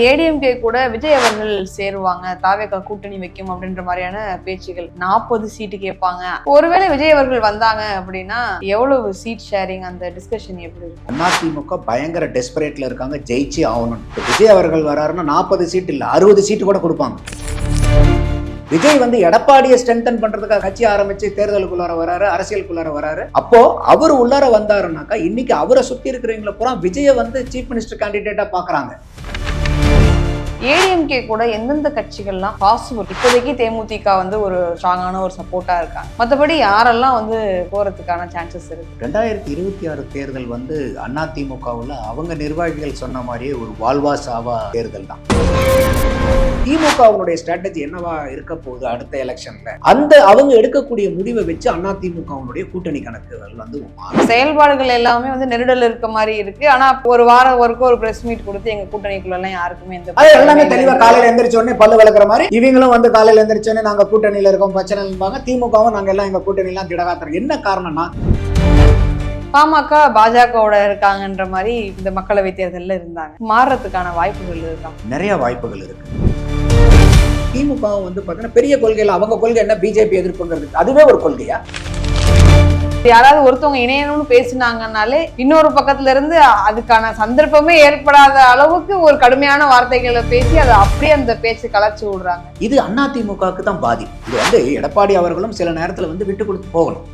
ஏடிஎம்கே கூட விஜய் அவர்கள் சேருவாங்க. தாவேகா கூட்டணி வைக்கும் அப்படின்ற மாதிரியான பேச்சுகள் நாற்பது சீட்டு கேட்பாங்க. ஒருவேளை விஜய் அவர்கள் வந்தாங்க அப்படின்னா எவ்வளவு சீட் ஷேரிங் அந்த டிஸ்கஷன் எப்படி இருக்கும்? அதிமுக பயங்கர டெஸ்பரேட்ல இருக்காங்க. ஜெயிச்சு ஆகணும். விஜய் அவர்கள் வராருன்னா நாற்பது சீட் இல்ல அறுபது சீட்டு கூட கொடுப்பாங்க. விஜய் வந்து எடப்பாடியை ஸ்ட்ரென்தன் பண்றதுக்காக கட்சி ஆரம்பிச்சு தேர்தலுக்குள்ளார வராரு அரசியலுக்குள்ளார வராரு. அப்போ அவர் உள்ளார வந்தாருனாக்கா இன்னைக்கு அவரை சுத்தி இருக்கிறவங்கள பூரா விஜய வந்து சீஃப் மினிஸ்டர் கேண்டிடேட்டா பாக்குறாங்க ஏடிஎம்கே கூட எந்தெந்த கட்சிகள்லாம் பாசிபிள்? இப்போதைக்கு தேமுதிக வந்து ஒரு ஸ்ட்ராங்கான ஒரு சப்போர்ட்டா இருக்காங்க. மற்றபடி யாரெல்லாம் வந்து போறதுக்கான சான்சஸ் இருக்கு? ரெண்டாயிரத்தி இருபத்தி ஆறு தேர்தல் வந்து அதிமுகவில் அவங்க நிர்வாகிகள் சொன்ன மாதிரியே ஒரு வாழ்வா சாவா தேர்தல் தான். திமுகவுடைய ஸ்ட்ராட்டஜி என்னவா இருக்க போகுது அடுத்த எலெக்ஷன்ல அந்த அவங்க எடுக்கக்கூடிய முடிவை வச்சு அதிமுகவுடைய கூட்டணி கணக்குகள் வந்து. செயல்பாடுகள் எல்லாமே வந்து நெருடல் இருக்க மாதிரி இருக்கு ஆனா ஒரு வாரம் வரைக்கும் ஒரு பிரஸ் மீட் கொடுத்து எங்க கூட்டணிக்குள்ள எல்லாம் யாருக்குமே எந்த அது எல்லாமே தெளிவா. காலையில எந்திரிச்ச உடனே பல்லு விளக்குற மாதிரி இவங்களும் வந்து காலையில எந்திரிச்ச உடனே நாங்க கூட்டணியில இருக்கோம் பிரச்சனை இல்லைம்பாங்க திமுகவும் நாங்க எல்லாம் எங்க கூட்டணி எல்லாம் திடகாத்திரம் என்ன காரணம்னா பாமக பாஜகவோட இருக்காங்கன்ற மாதிரி இந்த மக்களவை தேர்தல்ல இருந்தாங்க. மாறுறதுக்கான வாய்ப்புகள் இருக்காங்க நிறைய வாய்ப்புகள் இருக்கு. திமுக வந்து பாத்தீங்கன்னா பெரிய கொள்கையில அவங்க கொள்கை என்ன? பிஜேபி எதிர்ப்புங்கிறது. அதுவே ஒரு கொள்கையா? யாராவது ஒருத்தவங்க இணையணும்னு பேசினாங்கனாலே இன்னொரு பக்கத்துல இருந்து அதுக்கான சந்தர்ப்பமே ஏற்படாத அளவுக்கு ஒரு கடுமையான வார்த்தைகளை பேசி அதை அப்படியே அந்த பேச்சு கலைச்சு விடுறாங்க. இது அதிமுகவுக்கு தான் பாதிப்பு இது வந்து எடப்பாடி அவர்களும் சில நேரத்துல வந்து விட்டு கொடுத்து போகணும்.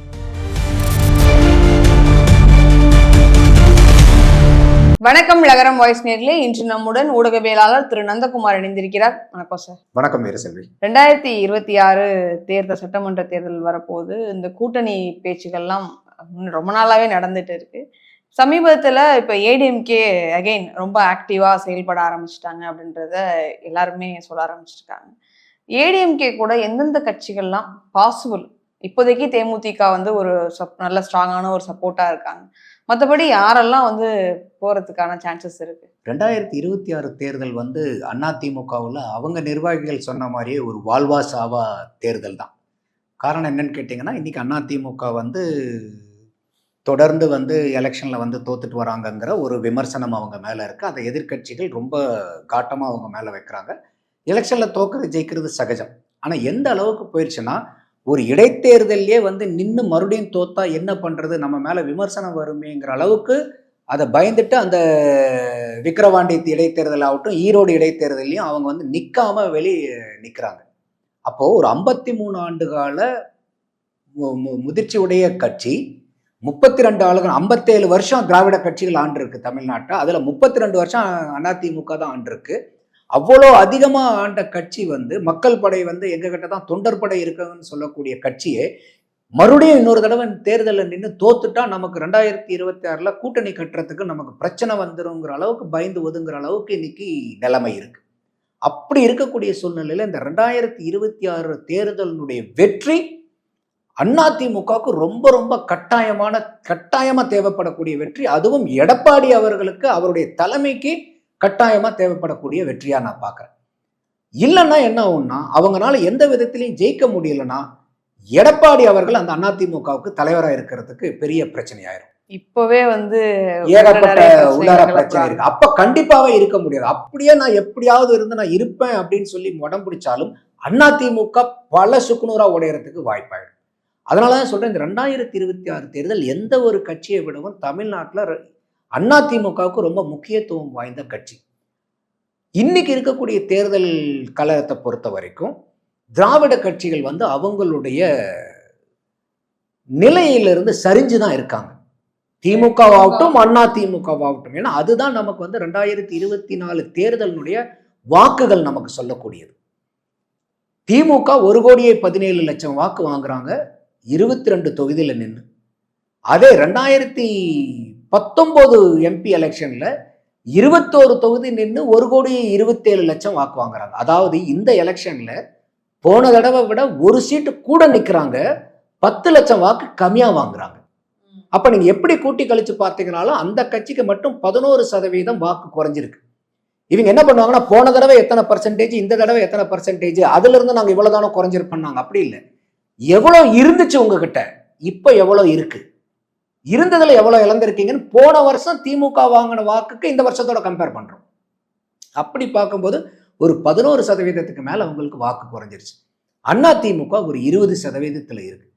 வணக்கம் லகரம் வாய்ஸ் நேரிலே இன்று நம்முடன் ஊடகவியலாளர் திரு நந்தகுமார் இணைந்திருக்கிறார். வணக்கம் சார் வணக்கம் வீரசெல்வி ரெண்டாயிரத்தி இருபத்தி ஆறு தேர்தல் சட்டமன்ற தேர்தல் வரப்போகுது இந்த கூட்டணி பேச்சுகள்லாம் ரொம்ப நாளாவே நடந்துட்டு இருக்கு. சமீபத்துல இப்ப ஏடிஎம்கே அகைன் ரொம்ப ஆக்டிவா செயல்பட ஆரம்பிச்சிட்டாங்க அப்படின்றத எல்லாருமே சொல்ல ஆரம்பிச்சிருக்காங்க. ஏடிஎம்கே கூட எந்தெந்த கட்சிகள்லாம் பாசிபிள் இப்போதைக்கு தேமுதிக வந்து ஒரு சப் நல்ல ஸ்ட்ராங்கான ஒரு சப்போர்ட்டா இருக்காங்க. மற்றபடி யாரெல்லாம் வந்து போகிறதுக்கான சான்சஸ் இருக்கு? ரெண்டாயிரத்தி இருபத்தி ஆறு தேர்தல் வந்து அதிமுகவில் அவங்க நிர்வாகிகள் சொன்ன மாதிரியே ஒரு வாழ்வா சாவா தேர்தல் தான். காரணம் என்னன்னு கேட்டிங்கன்னா இன்னைக்கு அதிமுக வந்து தொடர்ந்து வந்து எலெக்ஷனில் வந்து தோத்துட்டு வராங்கங்கிற ஒரு விமர்சனம் அவங்க மேலே இருக்குது அதை எதிர்க்கட்சிகள் ரொம்ப காட்டமாக அவங்க மேலே வைக்கிறாங்க. எலெக்ஷனில் தோக்கிறது ஜெயிக்கிறது சகஜம். ஆனால் எந்த அளவுக்கு போயிடுச்சுன்னா ஒரு இடைத்தேர்தல்லே வந்து நின்று மறுபடியும் தோத்தா என்ன பண்ணுறது நம்ம மேலே விமர்சனம் வருமேங்கிற அளவுக்கு அதை பயந்துட்டு அந்த விக்கிரவாண்டி இடைத்தேர்தல் ஆகட்டும் ஈரோடு இடைத்தேர்தலையும் அவங்க வந்து நிற்காம வெளியே நிற்கிறாங்க அப்போது ஒரு ஐம்பத்தி மூணு ஆண்டு கால மு- முதிர்ச்சி உடைய கட்சி முப்பத்தி ரெண்டு ஆளுகள் ஐம்பத்தேழு வருஷம் திராவிட கட்சிகள் ஆண்டிருக்கு தமிழ்நாட்டை அதில் முப்பத்தி ரெண்டு வருஷம் அதிமுக தான் ஆண்டிருக்கு அவ்வளோ அதிகமாக ஆண்ட கட்சி வந்து மக்கள் படை வந்து எங்ககிட்ட தான் தொண்டர் படை இருக்குன்னு சொல்லக்கூடிய கட்சியே மறுபடியும் இன்னொரு தடவை தேர்தலில் நின்று தோத்துட்டா நமக்கு ரெண்டாயிரத்தி இருபத்தி ஆறில் கூட்டணி கட்டுறதுக்கு நமக்கு பிரச்சனை வந்துருங்கிற அளவுக்கு பயந்து ஒதுங்குற அளவுக்கு இன்னைக்கு நிலைமை இருக்கு. அப்படி இருக்கக்கூடிய சூழ்நிலையில் இந்த ரெண்டாயிரத்தி இருபத்தி ஆறு தேர்தலினுடைய வெற்றி அதிமுகவுக்கு ரொம்ப ரொம்ப கட்டாயமான கட்டாயமாக தேவைப்படக்கூடிய வெற்றி. அதுவும் எடப்பாடி அவர்களுக்கு அவருடைய தலைமைக்கு கட்டாயமா தேவைப்படக்கூடிய வெற்றியா நான் பார்க்கறேன். இல்லைன்னா என்ன ஆகும்னா அவங்களால எந்த விதத்திலையும் ஜெயிக்க முடியலன்னா எடப்பாடி அவர்கள் அந்த அதிமுகவுக்கு தலைவராக இருக்கிறதுக்கு பெரிய பிரச்சனையாயிரும். இப்பவே வந்து ஏகப்பட்ட உள்ளார பிரச்சனை. இருக்கு. அப்ப கண்டிப்பாவே இருக்க முடியாது. அப்படியே நான் எப்படியாவது இருந்து நான் இருப்பேன் அப்படின்னு சொல்லி உடம் பிடிச்சாலும் அதிமுக பல சுக்குநூறா உடையறதுக்கு வாய்ப்பாயிடும். அதனாலதான் சொல்றேன் இந்த ரெண்டாயிரத்தி இருபத்தி ஆறு தேர்தல் எந்த ஒரு கட்சியை விடவும் தமிழ்நாட்டில் அதிமுகவுக்கு ரொம்ப முக்கியத்துவம் வாய்ந்த கட்சி. இன்னைக்கு இருக்கக்கூடிய தேர்தல் கழகத்தை பொறுத்த வரைக்கும் திராவிட கட்சிகள் வந்து அவங்களுடைய நிலையிலிருந்து சரிஞ்சு தான் இருக்காங்க. திமுகவாகட்டும் அண்ணா திமுகவாகட்டும் ஏன்னா அதுதான் நமக்கு வந்து ரெண்டாயிரத்தி இருபத்தி நாலு தேர்தலினுடைய வாக்குகள் நமக்கு சொல்லக்கூடியது. திமுக ஒரு கோடியே பதினேழு லட்சம் வாக்கு வாங்குறாங்க இருபத்தி ரெண்டு தொகுதியில் நின்று அதே ரெண்டாயிரத்தி பத்தொம்போது எம்பி எலெக்ஷனில் இருபத்தோரு தொகுதி நின்று ஒரு கோடி இருபத்தேழு லட்சம் வாக்கு வாங்குறாங்க. அதாவது இந்த எலெக்ஷனில் போன தடவை விட ஒரு சீட்டு கூட நிற்கிறாங்க பத்து லட்சம் வாக்கு கம்மியாக வாங்குறாங்க. அப்போ நீங்கள் எப்படி கூட்டி கழிச்சு பார்த்தீங்கனாலும் அந்த கட்சிக்கு மட்டும் பதினோரு சதவீதம் வாக்கு குறைஞ்சிருக்கு. இவங்க என்ன பண்ணுவாங்கன்னா போன தடவை எத்தனை பர்சன்டேஜ் இந்த தடவை எத்தனை பர்சன்டேஜ் அதுல நாங்கள் நாங்க இவ்வளவுதானோ குறைஞ்சிருப்போம் அப்படி இல்லை. எவ்வளோ இருந்துச்சு உங்ககிட்ட? இப்போ எவ்வளோ இருக்குது இருந்ததில் எவ்வளோ இழந்திருக்கீங்கன்னு போன வருஷம் திமுக வாங்கின வாக்குக்கு இந்த வருஷத்தோட கம்பேர் பண்ணுறோம் அப்படி பார்க்கும்போது ஒரு பதினோரு சதவீதத்துக்கு மேலே அவங்களுக்கு வாக்கு குறைஞ்சிருச்சு. அண்ணா திமுக ஒரு இருபது சதவீதத்தில் இருக்கு.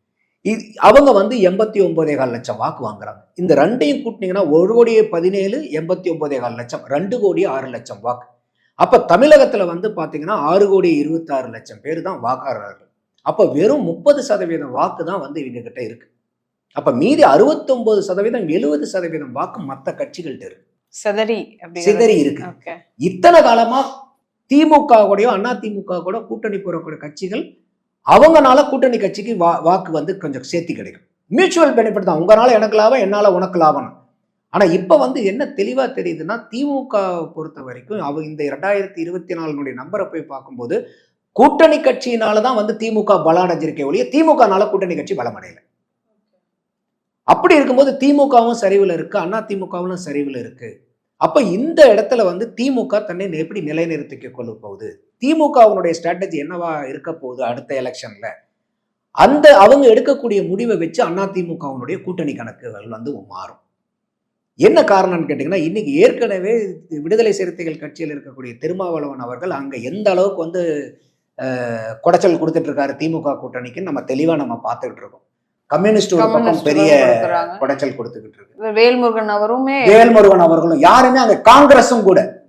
இது அவங்க வந்து எண்பத்தி ஒன்பதே கால் லட்சம் வாக்கு வாங்குறாங்க. இந்த ரெண்டையும் கூட்டினீங்கன்னா ஒரு கோடியே பதினேழு எண்பத்தி ஒன்பதே கால் லட்சம் ரெண்டு கோடி ஆறு லட்சம் வாக்கு. அப்போ தமிழகத்தில் வந்து பார்த்தீங்கன்னா ஆறு கோடி இருபத்தாறு லட்சம் பேர் தான் வாக்காளர்கள். அப்போ வெறும் முப்பது சதவீதம் வாக்கு தான் வந்து இவங்க கிட்ட இருக்கு. அப்ப மீதி அறுபத்தொன்பது சதவீதம் எழுபது சதவீதம் வாக்கு மற்ற கட்சிகள்கிட்ட இருக்கு. சிதறி சிதறி இருக்கு. இத்தனை காலமா திமுக கூடயோ அண்ணா திமுக கூட கூட்டணி போறக்கூடிய கட்சிகள் அவங்கனால கூட்டணி கட்சிக்கு வா வாக்கு வந்து கொஞ்சம் சேர்த்தி கிடைக்கும். மியூச்சுவல் பெனிஃபிட் தான். உங்களால எனக்கு லாபம் என்னால உனக்கு லாபம் ஆனா இப்ப வந்து என்ன தெளிவா தெரியுதுன்னா திமுக பொறுத்த வரைக்கும் அவ இந்த ரெண்டாயிரத்தி இருபத்தி நாலுனுடைய நம்பரை போய் பார்க்கும்போது கூட்டணி கட்சியினால தான் வந்து திமுக பலமடைஞ்சிருக்கே ஒழிய திமுகனால கூட்டணி கட்சி பலமடையல. அப்படி இருக்கும்போது திமுகவும் சரிவில் இருக்கு அண்ணா திமுகவும் சரிவில் இருக்கு. அப்ப இந்த இடத்துல வந்து திமுக தன்னை எப்படி நிலைநிறுத்திக்க கொள்ள போகுது? திமுகவினுடைய ஸ்ட்ராட்டஜி என்னவா இருக்க போகுது அடுத்த எலெக்ஷன்ல அந்த அவங்க எடுக்கக்கூடிய முடிவை வச்சு அண்ணா திமுகவினுடைய கூட்டணி கணக்குகள் வந்து மாறும். என்ன காரணம்னு கேட்டிங்கன்னா இன்னைக்கு ஏற்கனவே விடுதலை சிறுத்தைகள் கட்சியில் இருக்கக்கூடிய திருமாவளவன் அவர்கள் அங்கே எந்த அளவுக்கு வந்து குடைச்சல் கொடுத்துட்டு இருக்காரு திமுக கூட்டணிக்கு நம்ம தெளிவாக நம்ம பார்த்துக்கிட்டு இருக்கோம். கம்யூனிஸ்ட் ஒரு பக்கம் பெரிய. குடைச்சல் கொடுத்துக்கிட்டு இருக்கு. வேல்முருகன் அவருமே வேல்முருகன் அவர்களும் யாருமே அந்த காங்கிரஸும் கூட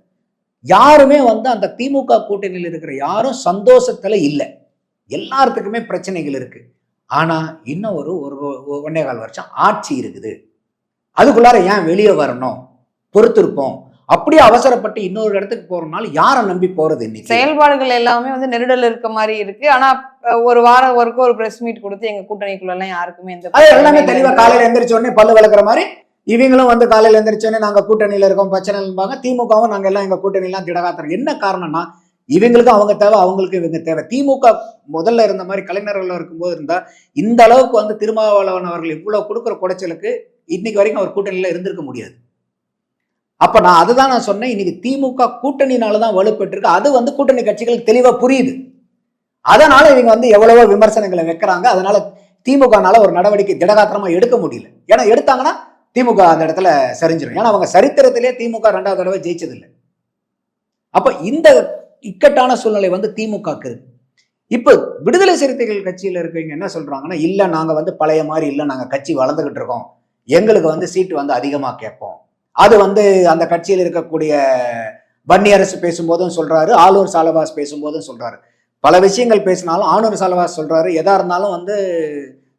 யாருமே வந்து அந்த திமுக கூட்டணியில் இருக்கிற யாரும் சந்தோஷத்துல இல்லை. எல்லாத்துக்குமே பிரச்சனைகள் இருக்கு. ஆனா இன்னும் ஒரு ஒரு ஒ- ஒன்னே கால் வருஷம் ஆட்சி இருக்குது. அதுக்குள்ளார ஏன் வெளியே வரணும்? பொறுத்திருப்போம். அப்படியே அவசரப்பட்டு இன்னொரு இடத்துக்கு போறதுனால யாரை நம்பி போறது இன்னைக்கு? செயல்பாடுகள் எல்லாமே வந்து நெருடல் இருக்க மாதிரி இருக்கு. ஆனா ஒரு வாரம் வரைக்கும் ஒரு பிரஸ் மீட் கொடுத்து எங்க கூட்டணிக்குள்ள எல்லாம் யாருக்குமே அது எல்லாமே தெளிவா. காலையில எந்திரிச்ச உடனே பல்லு விளக்குற மாதிரி இவங்களும் வந்து காலையில எந்திரிச்ச உடனே நாங்க கூட்டணியில இருக்கோம் பிரச்சனை இல்லைம்பாங்க திமுகவும் நாங்க எல்லாம் எங்க கூட்டணி எல்லாம் திடகாத்திரம். என்ன காரணம்னா இவங்களுக்கும் அவங்க தேவை அவங்களுக்கு இவங்க தேவை. திமுக முதல்ல இருந்த மாதிரி கலைஞர்கள் இருக்கும்போது இருந்தா இந்த அளவுக்கு வந்து திருமாவளவன் அவர்கள் இவ்வளவு கொடுக்குற குடைச்சலுக்கு இன்னைக்கு வரைக்கும் அவர் கூட்டணியில இருந்திருக்க முடியாது. அப்ப நான் அதுதான் நான் சொன்னேன். இன்னைக்கு திமுக கூட்டணினால தான் வலுப்பெற்றிருக்கு. அது வந்து கூட்டணி கட்சிகள் தெளிவா புரியுது. அதனால இவங்க வந்து எவ்வளவோ விமர்சனங்களை வைக்கிறாங்க. அதனால திமுகனால ஒரு நடவடிக்கை திடகாத்திரமா எடுக்க முடியல. ஏன்னா எடுத்தாங்கன்னா திமுக அந்த இடத்துல சரிஞ்சிடும் ஏன்னா அவங்க சரித்திரத்திலே திமுக ரெண்டாவது தடவை ஜெயிச்சதில்லை. அப்ப இந்த இக்கட்டான சூழ்நிலை வந்து திமுக இருக்கு. இப்போ விடுதலை சிறுத்தைகள் கட்சியில் இருக்கவங்க என்ன சொல்றாங்கன்னா இல்லை நாங்கள் வந்து பழைய மாதிரி இல்லை. நாங்கள் கட்சி வளர்ந்துகிட்டு இருக்கோம். எங்களுக்கு வந்து சீட்டு வந்து அதிகமாக கேட்போம். அது வந்து அந்த கட்சியில் இருக்கக்கூடிய வன்னி அரசு பேசும்போதும் சொல்றாரு ஆலூர் சாலவாஸ் பேசும்போதும் சொல்றாரு. பல விஷயங்கள் பேசினாலும் ஆனூர் சாலவாஸ் சொல்றாரு எதா இருந்தாலும் வந்து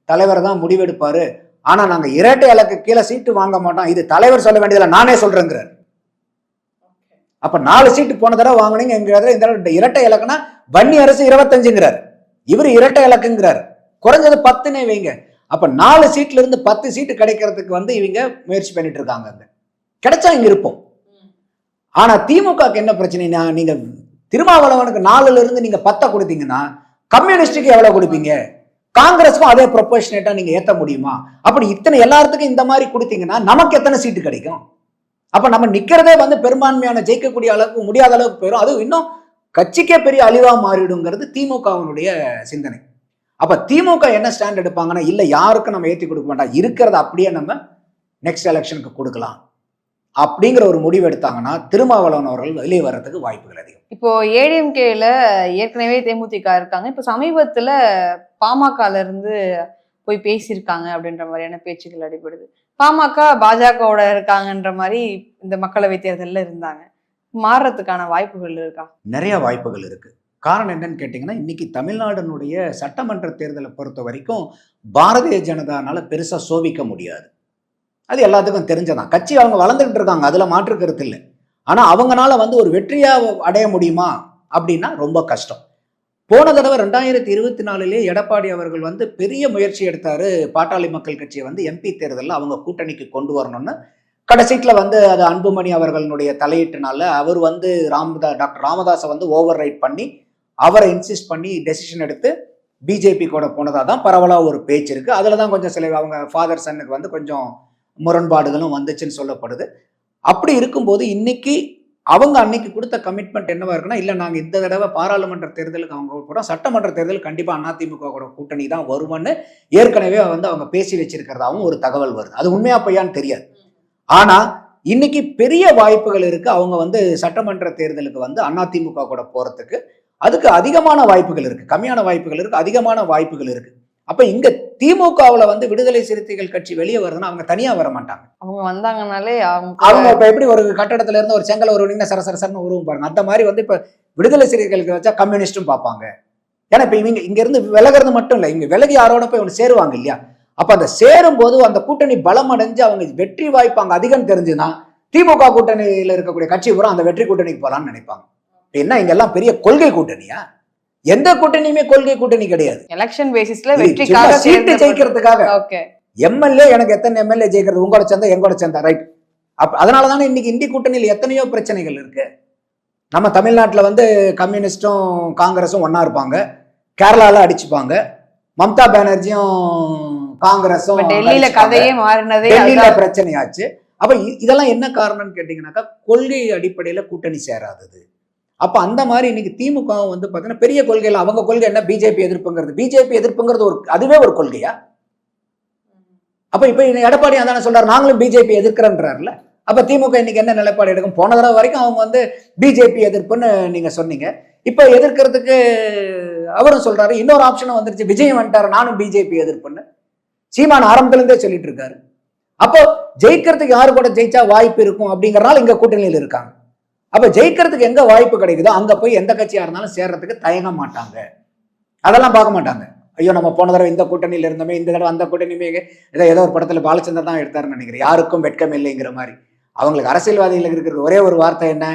தலைவர் தான் முடிவெடுப்பாரு. ஆனா நாங்க இரட்டை இலக்கு கீழே சீட்டு வாங்க மாட்டோம். இது தலைவர் சொல்ல வேண்டியதில்லை நானே சொல்றேங்கிறார். அப்ப நாலு சீட்டு போன தடவை வாங்கினீங்க எங்கிறாரு இந்த இரட்டை இலக்குனா வன்னி அரசு இருபத்தஞ்சுங்கிறார். இவர் இரட்டை இலக்குங்கிறார். குறைஞ்சது பத்துனே வைங்க. அப்ப நாலு சீட்ல இருந்து பத்து சீட்டு கிடைக்கிறதுக்கு வந்து இவங்க முயற்சி பண்ணிட்டு இருக்காங்க அங்க. கிடைச்சா இங்க இருப்போம். ஆனா திமுகக்கு என்ன பிரச்சனைனா நீங்க திருமாவளவனுக்கு நாலுல இருந்து நீங்க பத்தை கொடுத்தீங்கன்னா கம்யூனிஸ்டுக்கு எவ்வளவு கொடுப்பீங்க? காங்கிரஸுக்கும் அதே ப்ரொபோஷனேட்டா நீங்க ஏத்த முடியுமா? அப்படி இத்தனை எல்லாத்துக்கும் இந்த மாதிரி கொடுத்தீங்கன்னா நமக்கு எத்தனை சீட்டு கிடைக்கும்? அப்ப நம்ம நிக்கிறதே வந்து பெரும்பான்மையான ஜெயிக்கக்கூடிய அளவுக்கு முடியாத அளவுக்கு போயிடும் அதுவும் இன்னும் கட்சிக்கே பெரிய அழிவா மாறிடுங்கிறது திமுகவினுடைய சிந்தனை. அப்ப திமுக என்ன ஸ்டாண்ட் எடுப்பாங்கன்னா இல்ல யாருக்கும் நம்ம ஏத்தி கொடுக்க வேண்டாம் இருக்கிறத அப்படியே நம்ம நெக்ஸ்ட் எலெக்ஷனுக்கு கொடுக்கலாம். அப்படிங்கிற ஒரு முடிவு எடுத்தாங்கன்னா திருமாவளவன் அவர்கள் வெளியே வர்றதுக்கு வாய்ப்புகள் அதிகம். இப்போ ஏடிஎம்கேல ஏற்கனவே தேமுதிக இருக்காங்க. இப்போ சமீபத்துல பாமகல இருந்து போய் பேசியிருக்காங்க அப்படின்ற மாதிரியான பேச்சுக்கள் அடிபடுது. பாமக பாஜகவோட இருக்காங்கன்ற மாதிரி இந்த மக்களவை தேர்தல்ல இருந்தாங்க. மாறுறதுக்கான வாய்ப்புகள் இருக்கா? நிறைய வாய்ப்புகள் இருக்கு. காரணம் என்னன்னு கேட்டிங்கன்னா இன்னைக்கு தமிழ்நாடுனுடைய சட்டமன்ற தேர்தலை பொறுத்த வரைக்கும் பாரதிய ஜனதானால பெருசா சோபிக்க முடியாது. அது எல்லாத்துக்கும் தெரிஞ்சதான். கட்சி அவங்க வளர்ந்துகிட்டு இருக்காங்க அதில் மாற்று கருத்து இல்லை. ஆனால் அவங்களால வந்து ஒரு வெற்றியாக அடைய முடியுமா அப்படின்னா ரொம்ப கஷ்டம். போன தடவை ரெண்டாயிரத்தி இருபத்தி நாலுலேயே எடப்பாடி அவர்கள் வந்து பெரிய முயற்சி எடுத்தாரு. பாட்டாளி மக்கள் கட்சியை வந்து எம்பி தேர்தலில் அவங்க கூட்டணிக்கு கொண்டு வரணும்னு. கடைசீட்டில் வந்து அது அன்புமணி அவர்களுடைய தலையீட்டுனால அவர் வந்து ராமதா டாக்டர் ராமதாஸை வந்து ஓவர் ரைட் பண்ணி அவரை இன்சிஸ்ட் பண்ணி டெசிஷன் எடுத்து பிஜேபி கூட போனதாக தான் பரவலாக ஒரு பேச்சு இருக்குது அதில் தான் கொஞ்சம் சில அவங்க ஃபாதர் சன்னுக்கு வந்து கொஞ்சம் முரண்பாடுகளும் வந்துச்சுன்னு சொல்லப்படுது. அப்படி இருக்கும்போது இன்னைக்கு அவங்க அன்னைக்கு கொடுத்த கமிட்மெண்ட் என்னவா இருக்குன்னா இல்லை நாங்கள் இந்த தடவை பாராளுமன்ற தேர்தலுக்கு அவங்க போகிறோம் சட்டமன்ற தேர்தல் கண்டிப்பாக அதிமுக கூட கூட்டணி தான் வரும்னு ஏற்கனவே வந்து அவங்க பேசி வச்சிருக்கிறதாவும் ஒரு தகவல் வருது. அது உண்மையா பையான்னு தெரியாது. ஆனால் இன்னைக்கு பெரிய வாய்ப்புகள் இருக்கு. அவங்க வந்து சட்டமன்ற தேர்தலுக்கு வந்து அதிமுக கூட போறதுக்கு. அதுக்கு அதிகமான வாய்ப்புகள் இருக்கு. கம்மியான வாய்ப்புகள் இருக்கு. அதிகமான வாய்ப்புகள் இருக்கு. அப்ப இங்க திமுகவுல வந்து விடுதலை சிறுத்தைகள் கட்சி வெளியே வருதுன்னா அவங்க தனியா வர மாட்டாங்க. அவங்க வந்தாங்கனாலே அவங்க இப்ப எப்படி ஒரு கட்டடத்துல இருந்து ஒரு செங்கல் உருவனீங்கன்னா சர சர சரன்னு உருவம் பாருங்க. அந்த மாதிரி வந்து இப்ப விடுதலை சிறுத்தைகளுக்கு வச்சா கம்யூனிஸ்டும் பார்ப்பாங்க. ஏன்னா இப்ப இவங்க இங்க இருந்து விலகிறது மட்டும் இல்லை இங்க விலகி யாரோட போய் ஒன்று சேருவாங்க இல்லையா? அப்ப அந்த சேரும் போது அந்த கூட்டணி பலம் அடைஞ்சு அவங்க வெற்றி வாய்ப்பு அங்க அதிகம் தெரிஞ்சுன்னா திமுக கூட்டணியில இருக்கக்கூடிய கட்சி பூரா அந்த வெற்றி கூட்டணிக்கு போலாம்னு நினைப்பாங்க. என்ன இங்க எல்லாம் பெரிய கொள்கை கூட்டணியா? எந்த கூட்டணியுமே கொள்கை கூட்டணி கிடையாது. எலெக்ஷன் பேசிஸ்ல வெற்றிக்காக சீட்டு ஜெயிக்கிறதுக்காக. ஓகே எம்எல்ஏ எனக்கு எத்தனை எம்எல்ஏ ஜெயிக்கிறது? உங்களோட சேர்ந்தா எங்களோட சேர்ந்தா ரைட் அப் அதனால தானே இன்னைக்கு இந்தி கூட்டணியில் எத்தனையோ பிரச்சனைகள் இருக்கு. நம்ம தமிழ்நாட்டில் வந்து கம்யூனிஸ்டும் காங்கிரஸும் ஒண்ணா இருப்பாங்க. கேரளால அடிச்சுப்பாங்க. மம்தா பானர்ஜியும் காங்கிரஸும் டெல்லியில. கதையே மாறினதே டெல்லியில. பிரச்சனையாச்சு. அப்ப இதெல்லாம் என்ன காரணம்னு கேட்டீங்கன்னாக்கா கொள்கை அடிப்படையில கூட்டணி சேராதது. அப்போ அந்த மாதிரி இன்னைக்கு திமுக வந்து பார்த்தீங்கன்னா பெரிய கொள்கையில் அவங்க கொள்கை என்ன? பிஜேபி எதிர்ப்புங்கிறது. பிஜேபி எதிர்ப்புங்கிறது ஒரு அதுவே ஒரு கொள்கையா? அப்போ இப்போ எடப்பாடி அதான சொல்றாரு நாங்களும் பிஜேபி எதிர்க்கிறன்றாருல அப்போ திமுக இன்னைக்கு என்ன நிலைப்பாடு எடுக்கும்? போன தடவை வரைக்கும் அவங்க வந்து பிஜேபி எதிர்ப்புன்னு நீங்க சொன்னீங்க. இப்போ எதிர்க்கிறதுக்கு அவரும் சொல்றாரு இன்னொரு ஆப்ஷனும் வந்துருச்சு விஜயம் வந்துட்டாரு நானும் பிஜேபி எதிர்ப்புன்னு. சீமான் ஆரம்பத்துலேருந்தே சொல்லிட்டு இருக்காரு. அப்போ ஜெயிக்கிறதுக்கு யாரு கூட ஜெயிச்சா வாய்ப்பு இருக்கும் அப்படிங்கறனால இங்க கூட்டணியில் இருக்காங்க. அப்ப ஜெயிக்கிறதுக்கு எங்க வாய்ப்பு கிடைக்குதோ அங்க போய் எந்த கட்சியா இருந்தாலும் சேர்றதுக்கு தயங்க மாட்டாங்க. அதெல்லாம் பார்க்க மாட்டாங்க. ஐயோ நம்ம போன தடவை இந்த கூட்டணியில இருந்தோமே இந்த தடவை அந்த கூட்டணியுமே ஏதோ ஏதோ ஒரு படத்துல பாலச்சந்தர் தான் எடுத்தாருன்னு நினைக்கிறேன். யாருக்கும் வெட்கம் இல்லைங்கிற மாதிரி. அவங்களுக்கு அரசியல்வாதிகளுக்கு இருக்கிற ஒரே ஒரு வார்த்தை என்ன?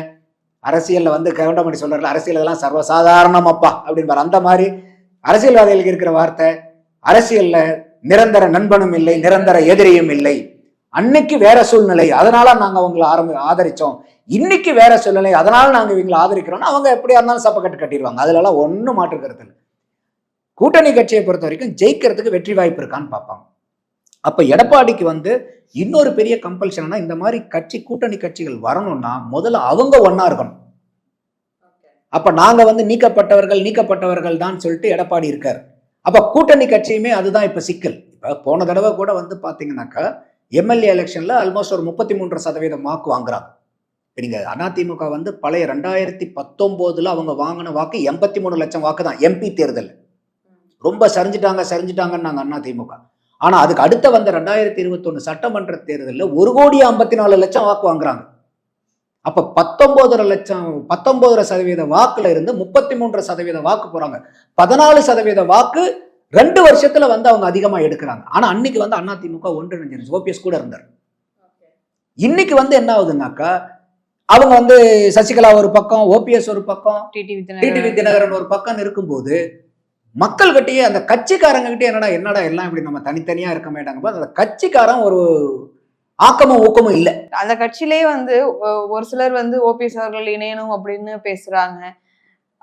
அரசியல்ல வந்து கவுண்டமணி சொல்றாரு அரசியல் இதெல்லாம் சர்வசாதாரணம் அப்பா அப்படின்னு அந்த மாதிரி அரசியல்வாதிகளுக்கு இருக்கிற வார்த்தை அரசியல்ல நிரந்தர நண்பனும் இல்லை நிரந்தர எதிரியும் இல்லை. அன்னைக்கு வேற சூழ்நிலை. அதனால நாங்க அவங்களை ஆரம்பி ஆதரிச்சோம். இன்னைக்கு வேற சூழ்நிலை. அதனால நாங்கள் இவங்களை ஆதரிக்கிறோம்னா அவங்க எப்படியா இருந்தாலும் சப்பக்கட்டு கட்டிடுவாங்க. அதுல ஒன்றும் மாற்றுக்கிறது இல்லை. கூட்டணி கட்சியை பொறுத்த வரைக்கும் ஜெயிக்கிறதுக்கு வெற்றி வாய்ப்பு இருக்கான்னு பார்ப்பாங்க. அப்போ எடப்பாடிக்கு வந்து இன்னொரு பெரிய கம்பல்ஷன்னா இந்த மாதிரி கட்சி கூட்டணி கட்சிகள் வரணும்னா முதல்ல அவங்க ஒன்றா இருக்கணும். அப்போ நாங்கள் வந்து நீக்கப்பட்டவர்கள் நீக்கப்பட்டவர்கள் தான் சொல்லிட்டு எடப்பாடி இருக்கார். அப்போ கூட்டணி கட்சியுமே அதுதான் இப்போ சிக்கல். இப்போ போன தடவை கூட வந்து பார்த்தீங்கன்னாக்கா எம்எல்ஏ எலெக்ஷனில் ஆல்மோஸ்ட் ஒரு முப்பத்தி மூன்று சதவீதம் வாக்கு வாங்குறாங்க. இப்ப நீங்க அதிமுக வந்து பழைய ரெண்டாயிரத்தி பத்தொன்பதுல அவங்க வாங்கின வாக்கு எண்பத்தி மூணு லட்சம் வாக்கு தான் எம்பி தேர்தல் ரொம்ப சரிஞ்சிட்டாங்க சரிஞ்சிட்டாங்கன்னு அதிமுக ஆனா அதுக்கு அடுத்த வந்த ரெண்டாயிரத்தி இருபத்தொன்னு சட்டமன்ற தேர்தலில் ஒரு கோடி ஐம்பத்தி நாலு லட்சம் வாக்கு வாங்குறாங்க. அப்ப பத்தொன்பதரை லட்சம் பத்தொன்பதரை சதவீத வாக்குல இருந்து முப்பத்தி மூன்று சதவீத வாக்கு போறாங்க. பதினாலு சதவீத வாக்கு ரெண்டு வருஷத்துல வந்து அவங்க அதிகமா எடுக்கிறாங்க. ஆனா அன்னைக்கு வந்து அதிமுக ஒன்றிணைஞ்சிருச்சு ஓபிஎஸ் கூட இருந்தார். இன்னைக்கு வந்து என்ன ஆகுதுன்னாக்கா அவங்க வந்து சசிகலா ஒரு பக்கம் ஓபிஎஸ் ஒரு பக்கம் டிடிவி தினகரன் ஒரு பக்கம் இருக்கும்போது மக்கள்கிட்டயே அந்த கட்சிக்காரங்க கிட்டே என்னடா என்னடா எல்லாம் இப்படி நம்ம தனித்தனியா இருக்க மாட்டாங்க. அந்த கட்சிக்காரன் ஒரு ஆக்கமும் ஊக்கமும் இல்லை. அந்த கட்சியிலேயே வந்து ஒரு சிலர் வந்து ஓபிஎஸ் அவர்கள் இணையணும் அப்படின்னு பேசுறாங்க.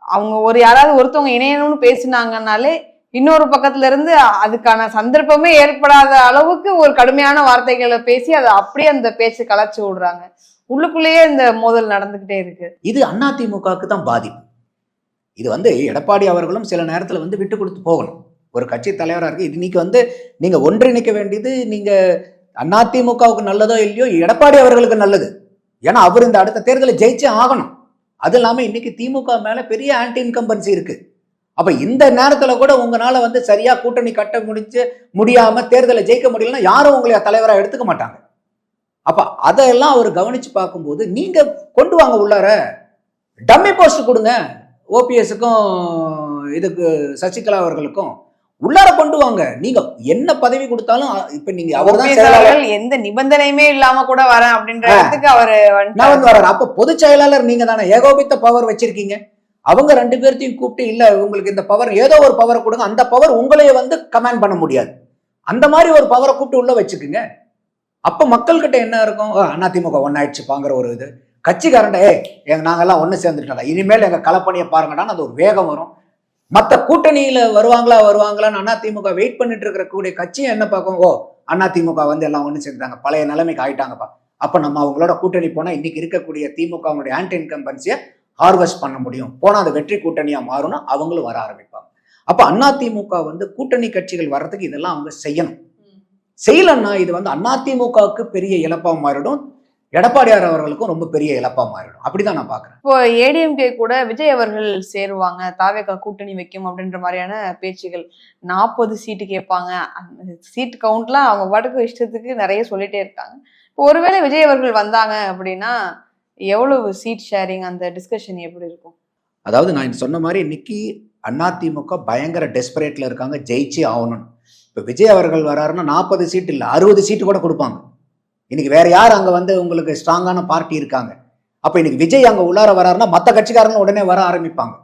அவங்க ஒரு யாராவது ஒருத்தவங்க இணையணும்னு பேசினாங்கனாலே இன்னொரு பக்கத்துல இருந்து அதுக்கான சந்தர்ப்பமே ஏற்படாத அளவுக்கு ஒரு கடுமையான வார்த்தைகளை பேசி அதை அப்படியே அந்த பேச்சு கலைச்சு விடுறாங்க. உள்ளுக்குள்ளேயே இந்த மோதல் நடந்துகிட்டே இருக்கு. இது அதிமுகவுக்கு தான் பாதிப்பு. இது வந்து எடப்பாடி அவர்களும் சில நேரத்தில் வந்து விட்டு கொடுத்து போகணும். ஒரு கட்சி தலைவராக இருக்கு. இன்னைக்கு வந்து நீங்க ஒன்றிணைக்க வேண்டியது நீங்க அதிமுகவுக்கு நல்லதோ இல்லையோ எடப்பாடி அவர்களுக்கு நல்லது. ஏன்னா அவர் இந்த அடுத்த தேர்தலை ஜெயிச்சே ஆகணும். அது இல்லாம இன்னைக்கு திமுக மேல பெரிய ஆன்டி இன்கம்பன்சி இருக்கு. அப்ப இந்த நேரத்துல கூட உங்களால வந்து சரியா கூட்டணி கட்ட முடிஞ்சு முடியாம தேர்தலை ஜெயிக்க முடியலன்னா யாரும் உங்களை தலைவராக எடுத்துக்க மாட்டாங்க. அப்ப அதெல்லாம் அவர் கவனிச்சு பார்க்கும்போது நீங்க கொண்டு வாங்க உள்ளார. டம்மி போஸ்ட் கொடுங்க. ஓபிஎஸ்க்கும் இதுக்கு சசிகலா அவர்களுக்கும். உள்ளார கொண்டு வாங்க. நீங்க என்ன பதவி கொடுத்தாலும் இப்ப நீங்க அவர்கள் எந்த நிபந்தனையுமே இல்லாம கூட வரேன் அப்படின்ற ஆ. இடத்துக்கு அவரு நான். வந்து வரேன் அப்ப பொதுச் செயலாளர் நீங்க தானே? ஏகோபித்த பவர் வச்சிருக்கீங்க. அவங்க ரெண்டு பேர்த்தையும் கூப்பிட்டு இல்ல உங்களுக்கு இந்த பவர் ஏதோ ஒரு பவரை கொடுங்க. அந்த பவர் உங்களையே வந்து கமாண்ட் பண்ண முடியாது. அந்த மாதிரி ஒரு பவரை கூப்பிட்டு உள்ள வச்சுக்குங்க. அப்ப மக்கள்கிட்ட என்ன இருக்கும்? அதிமுக ஒன்னாயிடுச்சுப்பாங்கிற ஒரு இது. கட்சிக்காரன்ட்ட ஏ எங்க நாங்கெல்லாம் ஒன்று சேர்ந்துட்டோம் இனிமேல் எங்க கலப்பணியை பாருங்கடான்னு அது ஒரு வேகம் வரும். மற்ற கூட்டணியில வருவாங்களா வருவாங்களான்னு அதிமுக வெயிட் பண்ணிட்டு இருக்கிற கூடிய கட்சியும் என்ன பார்க்கும்? ஓ அதிமுக வந்து எல்லாம் ஒண்ணு சேர்ந்துட்டாங்க. பழைய நிலைமைக்கு ஆயிட்டாங்கப்பா. அப்ப நம்ம அவங்களோட கூட்டணி போனா இன்னைக்கு இருக்கக்கூடிய திமுகவுடைய ஆன்டி இன்கம்பன்சியை ஹார்வெஸ்ட் பண்ண முடியும். போனா அது வெற்றி கூட்டணியா மாறும்னா அவங்களும் வர ஆரம்பிப்பாங்க. அப்ப அதிமுக வந்து கூட்டணி கட்சிகள் வர்றதுக்கு இதெல்லாம் அவங்க செய்யணும். செய்யலன்னா இது வந்து அதிமுகவுக்கு பெரிய இழப்பா மாறிடும். எடப்பாடியார் அவர்களுக்கும் ரொம்ப பெரிய இழப்பா மாறிடும். அப்படிதான் நான் பாக்குறேன் இப்போ ஏடிஎம்கே கூட விஜய் அவர்கள் சேருவாங்க. தாவேகா கூட்டணி வைக்கும் அப்படின்ற மாதிரியான பேச்சுகள் நாற்பது சீட்டு கேட்பாங்க. சீட் கவுண்ட்லாம் அவங்க பாட்டுக்கு இஷ்டத்துக்கு நிறைய சொல்லிட்டே இருக்காங்க. இப்போ ஒருவேளை விஜய் அவர்கள் வந்தாங்க அப்படின்னா எவ்வளவு சீட் ஷேரிங் அந்த டிஸ்கஷன் எப்படி இருக்கும்? அதாவது நான் சொன்ன மாதிரி இன்னைக்கு அதிமுக பயங்கர டெஸ்பரேட்ல இருக்காங்க. ஜெயிச்சே ஆகணும். இப்போ விஜய் அவர்கள் வராருன்னா நாற்பது சீட் இல்லை அறுபது சீட்டு கூட கொடுப்பாங்க. இன்னைக்கு வேற யார் அங்கே வந்து உங்களுக்கு ஸ்ட்ராங்கான பார்ட்டி இருக்காங்க? அப்போ இன்னைக்கு விஜய் அங்கே உள்ளார வராருன்னா மற்ற கட்சிக்காரங்க உடனே வர ஆரம்பிப்பாங்க.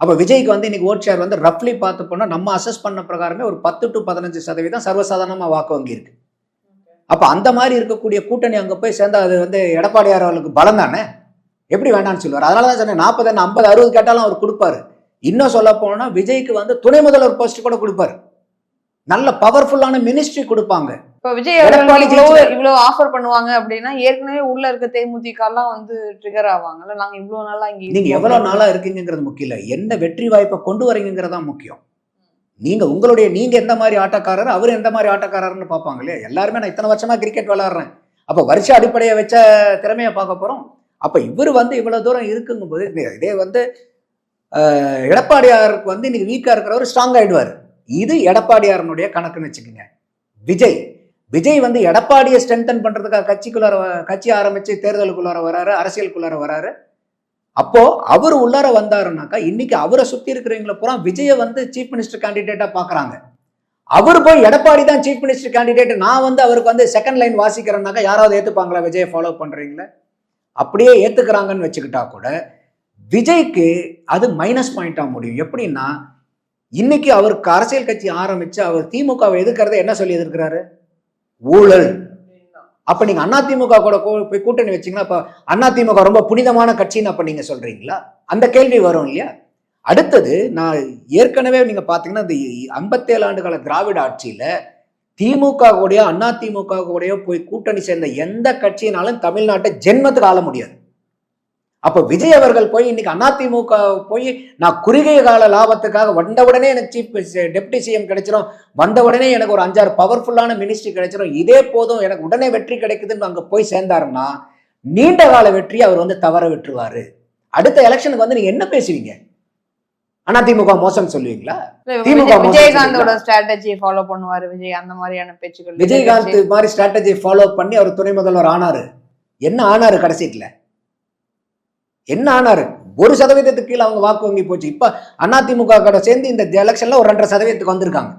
அப்போ விஜய்க்கு வந்து இன்னைக்கு ஓட் ஷேர் வந்து ரஃப்லி பார்த்து போனால் நம்ம அசஸ் பண்ண பிரகாரமே ஒரு பத்து டு பதினஞ்சு சதவீதம் சர்வசாதாரணமாக வாக்கு வங்கி இருக்கு. அந்த மாதிரி இருக்கக்கூடிய கூட்டணி அங்கே போய் சேர்ந்தா அது வந்து எடப்பாடியார் அவர்களுக்கு பலம் தானே? எப்படி வேண்டாம்னு சொல்லுவார். அதனால தான் சொன்னேன் நாற்பது ஐம்பது அறுபது கேட்டாலும் அவர் கொடுப்பாரு. இன்னும் சொல்ல போனால் விஜய்க்கு வந்து துணை முதல்வர் போஸ்ட் கூட கொடுப்பாரு. நல்ல பவர்ஃபுல்லான மினிஸ்ட்ரி கொடுப்பாங்க. இப்போ விஜய் அவர்கள். இவ்வளவு ஆஃபர் பண்ணுவாங்க அப்படின்னா ஏற்கனவே உள்ள இருக்க தேமுதிக எல்லாம் வந்து ட்ரிகர் ஆவாங்கல்ல. நாங்க இவ்வளவு நாளா இங்க நீங்க இருக்கோம். எவ்வளவு நாளா இருக்கீங்கிறது முக்கியம் இல்ல. என்ன வெற்றி வாய்ப்பை கொண்டு வரீங்கிறது தான் முக்கியம். நீங்க உங்களுடைய நீங்க எந்த மாதிரி ஆட்டக்காரர் அவர் எந்த மாதிரி ஆட்டக்காரர்னு பார்ப்பாங்க இல்லையா? எல்லாருமே நான் இத்தனை வருஷமா கிரிக்கெட் விளையாடுறேன். அப்ப வருஷ அடிப்படையை வச்ச திறமையை பார்க்க போறோம். அப்ப இவர் வந்து இவ்வளவு தூரம் இருக்குங்கும் போது இதே- வந்து எடப்பாடியாருக்கு வந்து இன்னைக்கு வீக்கா இருக்கிறவர் ஸ்ட்ராங் ஆயிடுவார். இது எடப்பாடியாரனுடைய கணக்குன்னு வச்சுக்கோங்க. விஜய். விஜய் வந்து எடப்பாடியை ஸ்ட்ரென்தன் பண்ணுறதுக்காக கட்சிக்குள்ளார கட்சி ஆரம்பித்து தேர்தலுக்குள்ளார வராரு அரசியலுக்குள்ளார வராரு. அப்போ அவர் உள்ளார வந்தாருனாக்கா இன்னைக்கு அவரை சுற்றி இருக்கிறவங்களை பூரா விஜயை வந்து சீஃப் மினிஸ்டர் கேண்டிடேட்டாக பார்க்குறாங்க அவர் போய் எடப்பாடி தான் சீஃப் மினிஸ்டர் கேண்டிடேட் நான் வந்து அவருக்கு வந்து செகண்ட் லைன் வாசிக்கிறேன்னாக்கா யாராவது ஏற்றுப்பாங்களா விஜயை ஃபாலோ பண்ணுறீங்களே அப்படியே ஏற்றுக்கிறாங்கன்னு வச்சுக்கிட்டா கூட விஜய்க்கு அது மைனஸ் பாயிண்ட்டாக முடியும். எப்படின்னா இன்னைக்கு அவருக்கு அரசியல் கட்சி ஆரம்பிச்சு அவர் திமுகவை எதிர்க்கிறத என்ன சொல்லி எதிர்க்கிறாரு? ஊழல். அப்ப நீங்க திமுக கூட போய் கூட்டணி வச்சீங்கன்னா அப்ப திமுக ரொம்ப புனிதமான கட்சின்னு அப்ப நீங்க சொல்றீங்களா? அந்த கேள்வி வரும் இல்லையா? அடுத்தது நான் ஏற்கனவே நீங்க பாத்தீங்கன்னா இந்த ஐம்பத்தேழு ஆண்டு கால திராவிட ஆட்சியில திமுக கூடயோ அதிமுக கூடயோ போய் கூட்டணி சேர்ந்த எந்த கட்சியினாலும் தமிழ்நாட்டை ஜென்மத்துக்கு ஆள முடியாது. அப்ப விஜய் அவர்கள் போய் இன்னைக்கு அதிமுக போய் நான் குறுகிய கால லாபத்துக்காக வந்த உடனே எனக்கு சீஃப் டெப்டி சிஎம் கிடைச்சிரும். வந்த உடனே எனக்கு ஒரு அஞ்சாறு பவர்ஃபுல்லான மினிஸ்ட்ரி கிடைச்சிரும். இதே போதும் எனக்கு உடனே வெற்றி கிடைக்குதுன்னு அங்க போய் சேர்ந்தாருன்னா நீண்ட கால வெற்றி அவர் வந்து தவற விட்டுருவாரு. அடுத்த எலெக்ஷனுக்கு வந்து நீங்க என்ன பேசுவீங்க? அதிமுக மோசம் சொல்லுவீங்களா? திமுக விஜயகாந்தோட ஸ்ட்ராட்டஜியை ஃபாலோ பண்ணுவாரு. விஜய் அந்த மாதிரியான பேச்சுக்கள் விஜயகாந்த் மாதிரி ஸ்ட்ராட்டஜி ஃபாலோ பண்ணி அவர் துணை முதல்வர் ஆனாரு. என்ன ஆனாரு கடைசியில? என்ன ஆனாரு? ஒரு சதவீதத்துக்கு கீழே அவங்க வாக்கு வங்கி போச்சு. இப்போ அதிமுக கூட சேர்ந்து இந்த எலெக்ஷன்ல ஒரு ரெண்டரை சதவீதத்துக்கு வந்திருக்காங்க.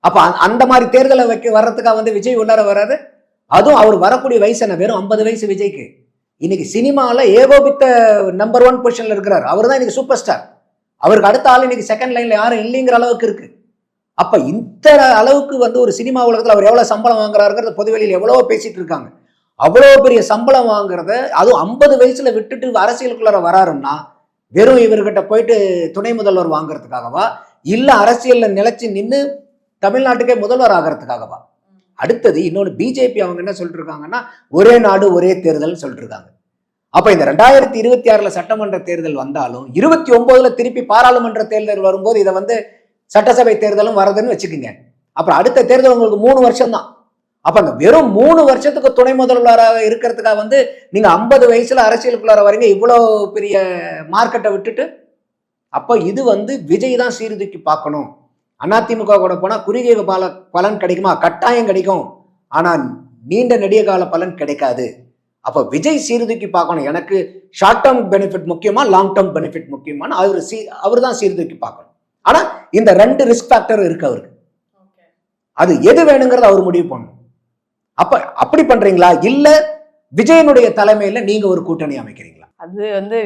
அப்போ அந்த- அந்த மாதிரி தேர்தலை வைக்க வர்றதுக்காக வந்து விஜய் உள்ளார வராது அதுவும் அவர் வரக்கூடிய வயசு என்ன? வெறும் ஐம்பது வயசு விஜய்க்கு. இன்னைக்கு சினிமாவில் ஏகோபித்த நம்பர் ஒன் பொசிஷன்ல இருக்கிறார். அவர் தான் இன்னைக்கு சூப்பர் ஸ்டார் அவருக்கு அடுத்த ஆள் இன்னைக்கு செகண்ட் லைன்ல யாரும் இல்லைங்கிற அளவுக்கு இருக்கு. அப்ப இந்த அளவுக்கு வந்து ஒரு சினிமா உலகத்தில் அவர் எவ்வளவு சம்பளம் வாங்குறாருங்கிறத பொதுவெளியில் எவ்வளவோ பேசிட்டு இருக்காங்க. அவ்வளோ பெரிய சம்பளம் வாங்குறத அதுவும் ஐம்பது வயசுல விட்டுட்டு அரசியலுக்குள்ளார வராருன்னா வெறும் இவர்கிட்ட போயிட்டு துணை முதல்வர் வாங்குறதுக்காகவா? இல்ல அரசியல்ல நிலைச்சு நின்று தமிழ்நாட்டுக்கே முதல்வர் ஆகிறதுக்காகவா? அடுத்தது இன்னொன்று பிஜேபி அவங்க என்ன சொல்லிட்டு இருக்காங்கன்னா ஒரே நாடு ஒரே தேர்தல் சொல்லிட்டு இருக்காங்க அப்ப இந்த ரெண்டாயிரத்தி இருபத்தி ஆறுல சட்டமன்ற தேர்தல் வந்தாலும் இருபத்தி ஒன்பதுல திருப்பி பாராளுமன்ற தேர்தல் வரும்போது இதை வந்து சட்டசபை தேர்தலும் வருதுன்னு வச்சுக்கோங்க. அப்புறம் அடுத்த தேர்தல் உங்களுக்கு மூணு வருஷம் தான் அப்ப அந்த வெறும் மூணு வருஷத்துக்கு துணை முதல்வராக இருக்கிறதுக்காக வந்து நீங்க ஐம்பது வயசுல அரசியலுக்குள்ளார வரீங்க இவ்வளோ பெரிய மார்க்கெட்டை விட்டுட்டு? அப்ப இது வந்து விஜய் தான் சீர்தூக்கி பார்க்கணும். அதிமுக கூட போனா குறுகிய கால பலன் கிடைக்குமா? கட்டாயம் கிடைக்கும். ஆனா நீண்ட நெடிய கால பலன் கிடைக்காது. அப்ப விஜய் சீர்தூக்கி பார்க்கணும். எனக்கு ஷார்ட் டேர்ம் பெனிஃபிட் முக்கியமா லாங் டேர்ம் பெனிஃபிட் முக்கியமான அவர் சீ அவர் தான் சீர்தூக்கி பார்க்கணும். ஆனா இந்த ரெண்டு ரிஸ்க் ஃபேக்டர் இருக்கு அவருக்கு. அது எது வேணுங்கிறத அவர் முடிவு பண்ணணும். அப்ப அப்படி பண்றீங்களா? இல்ல விஜயனுடைய தலைமையில நீங்க ஒரு கூட்டணி அமைக்கிறீங்களா? அது வந்து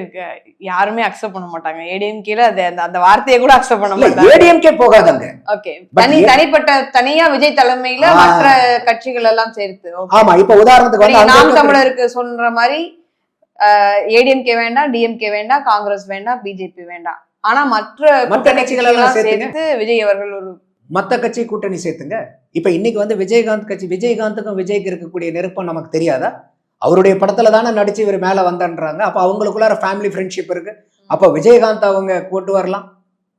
யாருமே அக்செப்ட் பண்ண மாட்டாங்க. ஏடிஎம்கேல அது அந்த அந்த வார்த்தையை கூட அக்செப்ட் பண்ண மாட்டாங்க. ஏடிஎம்கே போகாதங்க. ஓகே தனி தனிப்பட்ட தனியா விஜய் தலைமையில. மற்ற கட்சிகள் எல்லாம் சேர்த்து. ஆமா இப்ப உதாரணத்துக்கு வந்து நாம் தமிழருக்கு சொல்ற மாதிரி ஏடிஎம்கே வேண்டாம் டிஎம்கே வேண்டாம் காங்கிரஸ் வேண்டாம் பிஜேபி வேண்டாம். ஆனா மற்ற மற்ற கட்சிகள் எல்லாம். சேர்த்து விஜய் அவர்கள் ஒரு மற்ற கட்சி கூட்டணி சேர்த்துங்க. இப்போ இன்னைக்கு வந்து விஜயகாந்த் கட்சி விஜயகாந்துக்கும் விஜய்க்கு இருக்கக்கூடிய நெருப்பம் நமக்கு தெரியாதா? அவருடைய படத்துல தானே நடிச்சு இவர் மேலே வந்தன்றாங்க. அப்போ அவங்களுக்குள்ளார ஃபேமிலி ஃப்ரெண்ட்ஷிப் இருக்கு. அப்போ விஜயகாந்த் அவங்க கூட்டு வரலாம்.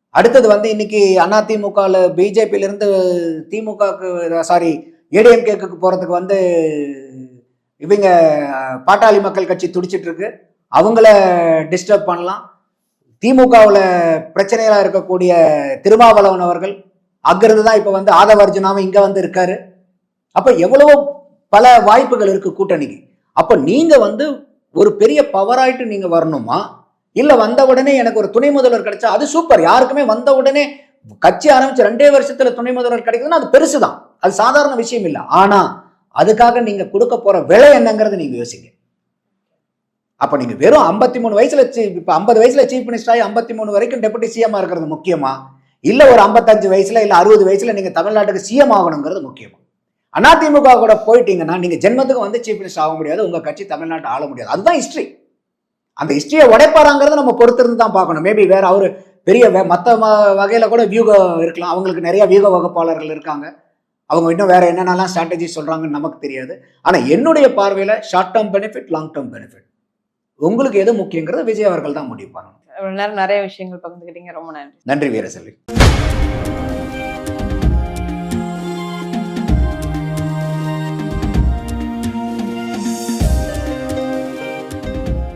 அடுத்தது வந்து இன்னைக்கு அதிமுகவில் பிஜேபியில இருந்து திமுகக்கு சாரி ஏடிஎம்கேக்கு போகிறதுக்கு வந்து இவங்க பாட்டாளி மக்கள் கட்சி துடிச்சிட்டு இருக்கு. அவங்கள டிஸ்டர்ப் பண்ணலாம். திமுகவில் பிரச்சனையாக இருக்கக்கூடிய திருமாவளவன் அவர்கள் அங்கிருந்து தான் இப்போ வந்து ஆதவர்ஜுனாவும் இங்கே வந்து இருக்காரு. அப்போ எவ்வளவோ பல வாய்ப்புகள் இருக்கு கூட்டணிக்கு. அப்போ நீங்கள் வந்து ஒரு பெரிய பவராயிட்டு நீங்கள் வரணுமா? இல்லை வந்த உடனே எனக்கு ஒரு துணை முதல்வர் கிடைச்சா அது சூப்பர் யாருக்குமே வந்த உடனே கட்சி ஆரம்பிச்சு ரெண்டே வருஷத்துல துணை முதல்வர் கிடைக்குதுன்னா அது பெருசு தான் அது சாதாரண விஷயம் இல்லை. ஆனா அதுக்காக நீங்க கொடுக்க போற விலை என்னங்கிறது நீங்க யோசிங்க. அப்ப நீங்க வெறும் ஐம்பத்தி மூணு வயசுல இப்ப ஐம்பது வயசுல சீஃப் மினிஸ்டர் ஆகி ஐம்பத்தி மூணு வரைக்கும் டெபுட்டி சிஎம்மா இருக்கிறது முக்கியமா? இல்ல ஒரு ஐம்பத்தஞ்சு வயசுல இல்ல அறுபது வயசுல நீங்க தமிழ்நாட்டுக்கு சிஎம் ஆகணுங்கிறது முக்கியம். அதிமுக கூட போயிட்டீங்கன்னா நீங்க ஜென்மத்துக்கு வந்து சீஃப் மினிஸ்டர் ஆக முடியாது உங்க கட்சி தமிழ்நாட்டை ஆள முடியாது. அதுதான் ஹிஸ்டரி அந்த ஹிஸ்டரியை உடைப்பாராங்கிறத நம்ம பொறுத்திருந்து தான் பார்க்கணும். மேபி வேற அவரு பெரிய மற்ற வகையில் வகையில கூட வியூகம் இருக்கலாம். அவங்களுக்கு நிறைய வியூக வகுப்பாளர்கள் இருக்காங்க. அவங்க இன்னும் வேற என்னென்னலாம் ஸ்ட்ராட்டஜி சொல்றாங்கன்னு நமக்கு தெரியாது. ஆனா என்னுடைய பார்வையில short term benefit long term benefit உங்களுக்கு எது முக்கியங்கிறத விஜய் அவர்கள் தான் முடிவு பண்ணணும். நேரம் நிறைய விஷயங்கள் பகிர்ந்துக்கிட்டீங்க. ரொம்ப நன்றி. நன்றி வீரசெல்வி.